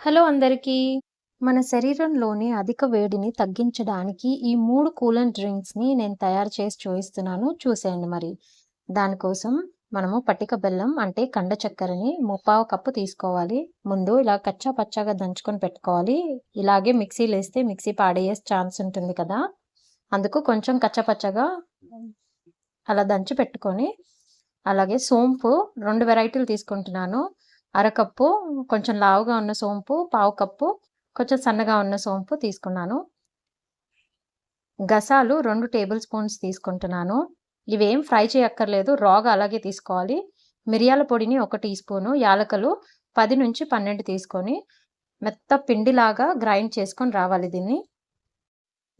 Hello అందరికీ. మన శరీరంలోని అధిక వేడిని తగ్గించడానికి ఈ మూడు కూలెంట్ డ్రింక్స్‌ని నేను తయారు చేసి చూపిస్తున్నాను చూసేయండి మరి. దానికోసం మనము పట్టిక బెల్లం అంటే కండ చక్కెరని ముప్పావు కప్పు తీసుకోవాలి. ముందు ఇలా కచ్చా పచ్చాగా దంచుకొని పెట్టుకోవాలి. ఇలాగే మిక్సీలేస్తే మిక్సీ పాడేయే ఛాన్స్ ఉంటుంది కదా! అందుకు కొంచెం కచ్చపచ్చగా అలా దంచి పెట్టుకొని, అలాగే సోంపు రెండు వెరైటీలు తీసుకుంటున్నాను. అరకప్పు కొంచెం లావుగా ఉన్న సోంపు, పావు కప్పు కొంచెం సన్నగా ఉన్న సోంపు తీసుకున్నాను. గసాలు రెండు టేబుల్ స్పూన్స్ తీసుకుంటున్నాను. ఇవేం ఫ్రై చేయక్కర్లేదు. రాగా అలాగే తీసుకోవాలి. మిరియాల పొడిని ఒక టీ స్పూను, యాలకులు 10-12 తీసుకొని మెత్త పిండిలాగా గ్రైండ్ చేసుకొని రావాలి దీన్ని.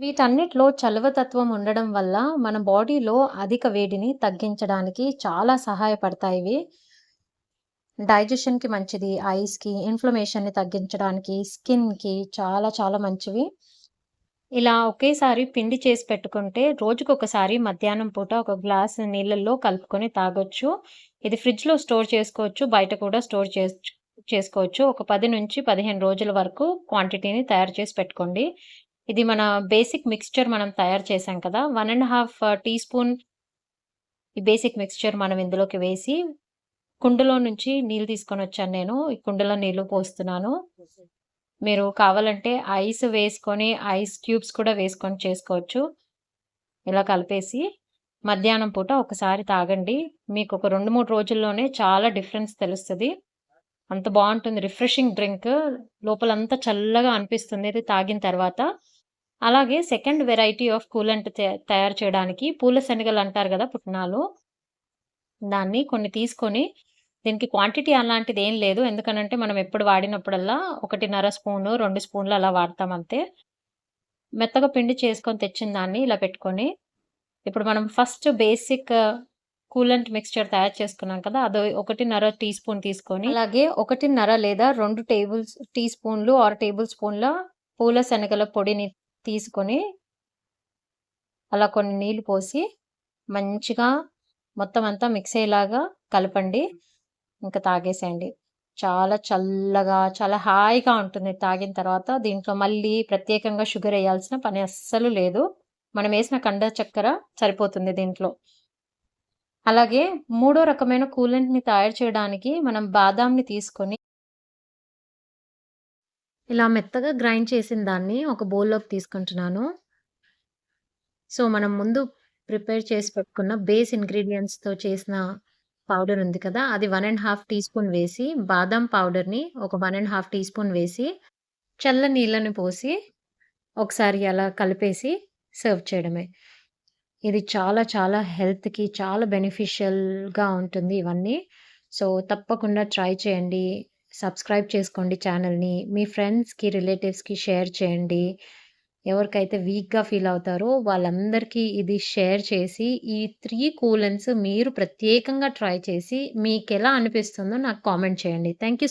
వీటన్నిటిలో చలువతత్వం ఉండడం వల్ల మన బాడీలో అధిక వేడిని తగ్గించడానికి చాలా సహాయపడతాయి ఇవి. డైజెషన్‌కి మంచిది. ఐస్‌కి, ఇన్‌ఫ్లమేషన్‌ని తగ్గించడానికి, స్కిన్‌కి చాలా చాలా మంచివి. ఇలా ఒకేసారి పిండి చేసి పెట్టుకుంటే రోజుకొకసారి మధ్యాహ్నం పూట ఒక గ్లాస్ నీళ్ళల్లో కలుపుకొని తాగొచ్చు. ఇది ఫ్రిడ్జ్‌లో స్టోర్ చేసుకోవచ్చు. బయట కూడా స్టోర్ చేస్ చేసుకోవచ్చు. ఒక 10-15 రోజుల వరకు క్వాంటిటీని తయారు చేసి పెట్టుకోండి. ఇది మన బేసిక్ మిక్స్చర్ మనం తయారు చేసాం కదా! One and half teaspoon ఈ బేసిక్ మిక్స్చర్ మనం ఇందులోకి వేసి కుండలో నుంచి నీళ్ళు తీసుకొని వచ్చాను నేను. ఈ కుండలో నీళ్ళు పోస్తున్నాను. మీరు కావాలంటే ఐస్ వేసుకొని ఐస్ క్యూబ్స్ కూడా వేసుకొని చేసుకోవచ్చు. ఇలా కలిపేసి మధ్యాహ్నం పూట ఒకసారి తాగండి. మీకు ఒక 2, 3 రోజుల్లోనే చాలా డిఫరెన్స్ తెలుస్తుంది అంత బాగుంటుంది రిఫ్రెషింగ్ డ్రింక్. లోపలంతా చల్లగా అనిపిస్తుంది ఇది తాగిన తర్వాత. అలాగే సెకండ్ వెరైటీ ఆఫ్ కూలెంట్ తయారు చేయడానికి పూల శనగలు అంటారు కదా పుట్నాలు. దాన్ని కొన్ని తీసుకొని దీనికి క్వాంటిటీ అలాంటిది ఏం లేదు. ఎందుకనంటే మనం ఎప్పుడు వాడినప్పుడల్లా 1:30 స్పూను, రెండు స్పూన్లు అలా వాడతాం అంతే. మెత్తగా పిండి చేసుకొని తెచ్చిన దాన్ని ఇలా పెట్టుకొని, ఇప్పుడు మనం ఫస్ట్ బేసిక్ కూలంట్ మిక్స్చర్ తయారు చేసుకున్నాం కదా! అది 1:30 టీ స్పూన్ తీసుకొని, అలాగే 1:30 లేదా రెండు టేబుల్స్ టీ స్పూన్లు ఆర్ టేబుల్ స్పూన్ల పూల శనగల పొడిని తీసుకొని అలా కొన్ని నీళ్ళు పోసి మంచిగా మొత్తం అంతా మిక్స్ అయ్యేలాగా కలపండి. ఇంకా తాగేసేయండి. చాలా చల్లగా, చాలా హాయిగా ఉంటుంది తాగిన తర్వాత. దీంట్లో మళ్ళీ ప్రత్యేకంగా షుగర్ వేయాల్సిన పని అస్సలు లేదు. మనం వేసిన కండ చక్కెర సరిపోతుంది దీంట్లో. అలాగే మూడో రకమైన కూలెంట్‌ని తయారు చేయడానికి మనం బాదాంని తీసుకొని ఇలా మెత్తగా గ్రైండ్ చేసిన దాన్ని ఒక బౌల్‌లోకి తీసుకుంటున్నాను. సో, మనం ముందు ప్రిపేర్ చేసి పెట్టుకున్న బేస్ ఇంగ్రీడియంట్స్తో చేసిన పౌడర్ ఉంది కదా! అది one and half teaspoon వేసి, బాదం పౌడర్‌ని ఒక one and half teaspoon వేసి, చల్ల నీళ్ళని పోసి, ఒకసారి అలా కలిపేసి సర్వ్ చేయడమే. ఇది చాలా చాలా హెల్త్‌కి చాలా బెనిఫిషియల్‌గా ఉంటుంది ఇవన్నీ. సో, తప్పకుండా ట్రై చేయండి. సబ్స్క్రైబ్ చేసుకోండి ఛానల్ని మీ ఫ్రెండ్స్‌కి, రిలేటివ్స్‌కి షేర్ చేయండి. ఎవరికైతే వీక్‌గా ఫీల్ అవుతారో వాళ్ళందరికీ ఇది షేర్ చేసి, ఈ త్రీ కూలెన్స్ మీరు ప్రత్యేకంగా ట్రై చేసి మీకు ఎలా అనిపిస్తుందో నాకు కామెంట్ చేయండి. Thank you